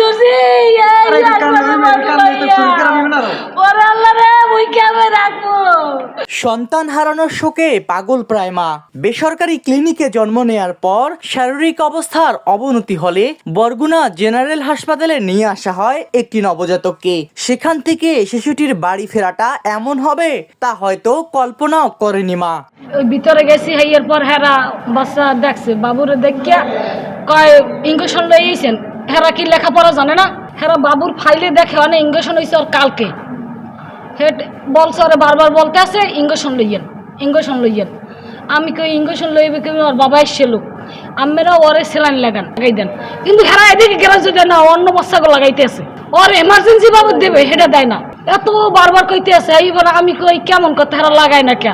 ধরছি সন্তান হারানোর শোকে পাগল প্রায় মা। বেসরকারি ক্লিনিকে জন্ম নেয়ার পর শারীরিক অবস্থার অবনতি হলে বরগুনা জেনারেল হাসপাতালে নিয়ে আসা হয় একটি নবজাতককে। সেখান থেকে শিশুটির বাড়ি ফেরাটা এমন হবে তা হয়তো কল্পনাও করেনি মা। ওই ভিতরে গেছি হাইয়ের পর হেরা বাচ্চা দেখছে। বাবুরে দেখিয়া কয় ইঞ্জেকশন লইয়েছেন হেরা কি লেখাপড়া জানে না? হেরা বাবুর ফাইলে দেখে অনেক ইঞ্জেকশন হয়েছে ওর কালকে। হেড বলছে ওরে বারবার বলতে আছে ইঞ্জেকশন লইয়েন ইঞ্জেকশন লইয়েন। আমি কই ইঞ্জেকশন লইবে কি ওর বাবা এসছে লোক। আমেরা ওরে সেলাইন লাগান, লাগাই দেন। কিন্তু হেরা এদিকে গেলে যদি না, অন্য বাচ্চাকে লাগাইতে আছে। ওর এমার্জেন্সি বাবদ দেবে, সেটা দেয় না। এত বারবার কইতে আছে এইবার আমি কই, কেমন কথা? হেরা লাগায় না কে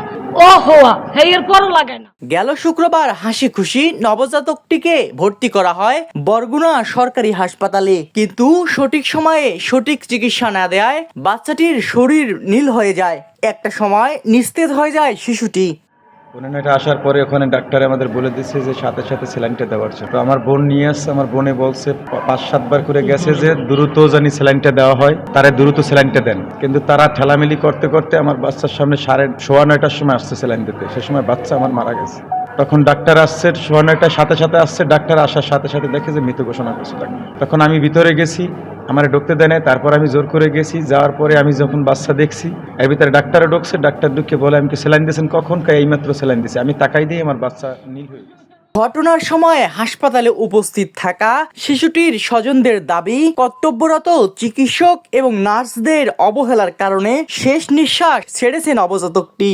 গেল শুক্রবার হাসি খুশি নবজাতকটিকে ভর্তি করা হয় বরগুনা সরকারি হাসপাতালে। কিন্তু সঠিক সময়ে সঠিক চিকিৎসা না দেয় বাচ্চাটির শরীর নীল হয়ে যায়। একটা সময় নিস্তেজ হয়ে যায় শিশুটি। এটা আসার পরে ওখানে ডাক্তার আমাদের বলে দিচ্ছে যে সাথে সাথে স্যালাইনটা দেওয়ার তো আমার বোন নিয়ে আসছে, আমার বোনে বলছে পাঁচ সাতবার করে গেছে যে দ্রুত জানি স্যালাইনটা দেওয়া হয়, তারা দ্রুত স্যালাইনটা দেন। কিন্তু তারা ঠেলামেলি করতে করতে আমার বাচ্চার সামনে সাড়ে সোয়া নয়টার সময় আসছে স্যালাইন দিতে। সে সময় বাচ্চা আমার মারা গেছে। তখন ডাক্তার আসছে, সোয়া নয়টার সাথে সাথে আসছে, ডাক্তার আসার সাথে সাথে দেখে যে মৃত ঘোষণা করছে তখন আমি ভিতরে গেছি আমার ঢুকতে দেয় নাই তারপর আমি জোর করে গেছি যাওয়ার পরে আমি যখন বাচ্চা দেখছি এর ভিতরে ডাক্তারে ঢুকছে ডাক্তার ঢুকে বলে আমি কি স্যালাইন দিয়েছেন কখন? কা এইমাত্র স্যালাইন দিয়েছি। আমি তাকাই দিয়ে আমার বাচ্চা নীল হয়ে গেছে। ঘটনার সময় হাসপাতালে উপস্থিত থাকা শিশুটির স্বজনদের দাবি কর্তব্যরত চিকিৎসক এবং নার্সদের অবহেলার কারণে শেষ নিঃশ্বাস ছেড়েছেন অবজাতকটি।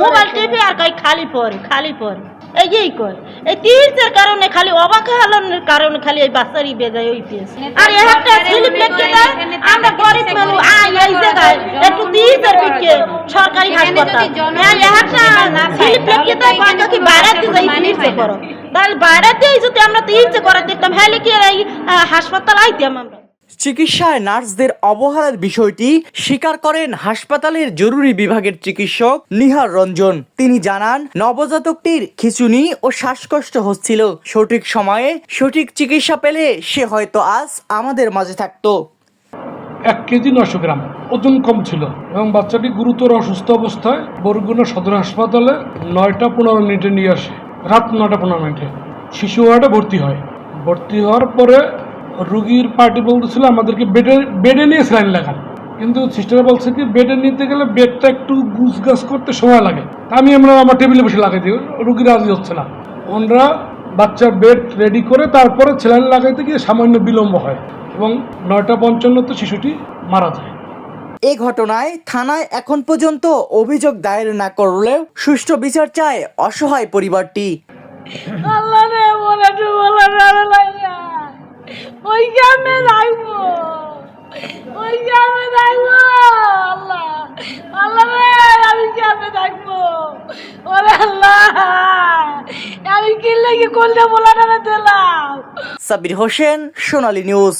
মোবাইল টিপে আর খালি পড়ে খালি পড়ে। এই যেই কয় এই তিরিশের কারণে খালি অবাক হালনের কারণে খালি এই বাচ্চারই বেজায় ওই পেয়েছে আর একটা স্লিপ লিখে দেয় আমরা গরিব মানুষ আই এই জায়গায় একটু সরকারি হাসপাতাল হ্যাঁ একটা দেয় কি যাই করো। তাহলে বাইরে যদি আমরা তিরিশে করে দিতাম হ্যাঁ কি হাসপাতাল আইতাম আমরা। চিকিৎসায় নার্সদের অবহেলার বিষয়টি স্বীকার করেন হাসপাতালের জরুরি বিভাগের চিকিৎসক নিহার রঞ্জন। তিনি জানান, নবজাতকটির খিচুনি ও শ্বাসকষ্ট হচ্ছিল। সঠিক সময়ে সঠিক চিকিৎসা পেলে সে হয়তো আজ আমাদের মাঝে থাকতো। এক কেজি নশো গ্রাম। ওজন কম ছিল এবং বাচ্চাটি গুরুতর অসুস্থ অবস্থায় বরগুনা সদর হাসপাতালে নয়টা পনেরো মিনিটে নিয়ে আসে। রাত নয়টা পনেরো মিনিটে। শিশু ওয়ার্ডে ভর্তি হয়। ভর্তি হওয়ার পরে রুগীর পার্টি বলতেছিল আমাদেরকে বেডে বেডে নিয়ে স্যালাইন লাগান। কিন্তু সিস্টার বলছে কি বেডে নিতে গেলে বেডটা একটু গুছ গাছ করতে সময় লাগে। তা আমি আমরা আমার টেবিলে বসে লাগাই দিই রুগী রাজি হচ্ছে না। ওনারা বাচ্চার বেড রেডি করে তারপরে স্যালাইন লাগাইতে গিয়ে সামান্য বিলম্ব হয় এবং নয়টা পঞ্চান্নতে শিশুটি মারা যায়। এ ঘটনায় থানায় এখন পর্যন্ত অভিযোগ দায়ের না করলেও সুষ্ঠু বিচার চায় অসহায় পরিবারটি আল্লাহ রে বলে তো বলে রে লাইয়া ওই গ্রামে যাইবো ওই গ্রামে যাইবো আল্লাহ। আল্লাহ। রে আমি গ্রামে যাইবো ওরে আল্লাহ। আমি কি লাগি করলে বলাটা দিলাম সাবির হোসেন, সোনালী নিউজ।